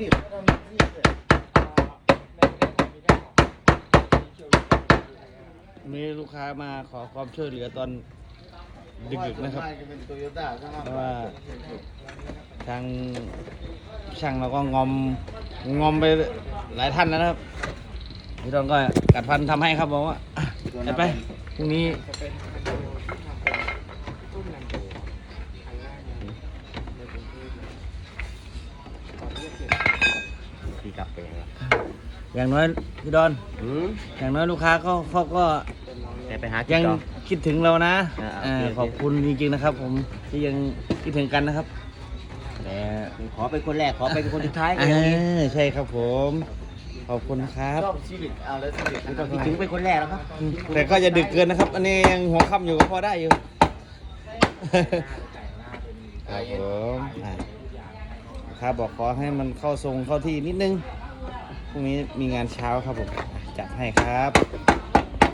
รีบทำรีบเลยมีลูกค้ามาขอความช่วยเหลือตอนดึกๆนะครับจะเป็นโตโยต้าใช่ไหมเพราะว่าทางช่างเราก็งอมงอมไปหลายท่านแล้วนะครับพี่ตอนก็กัดฟันทำให้ครับบอกว่าอะจัดไปพรุ่งนี้ พี่กลับไปยังไงอย่างน้อยพี่ดอน อืมอย่างน้อยลูกค้าก็เขาก็แต่ไปหายังต่อ คิดถึงเรานะอ่าเออโอเคขอบคุณจริงๆนะครับ ผมที่ยังคิดถึงกันนะครับแต่ขอเป็นคนแรกขอเป็นคนสุดท้ายเออใช่ครับผม ขอบคุณครับชอบชีวิตเอาแล้วชีวิตไม่ต้องคิดถึงเป็นคนแรกแล้วครับแต่ก็จะดึกเกินนะครับ อันนี้ยังหัวค่ำอยู่ก็พอได้อยู่ ครับผมอะ ครับบอกขอให้มันเข้าทรงเข้าที่นิดนึงพรุ่งนี้มีงานเช้าครับผมจัดให้ครับ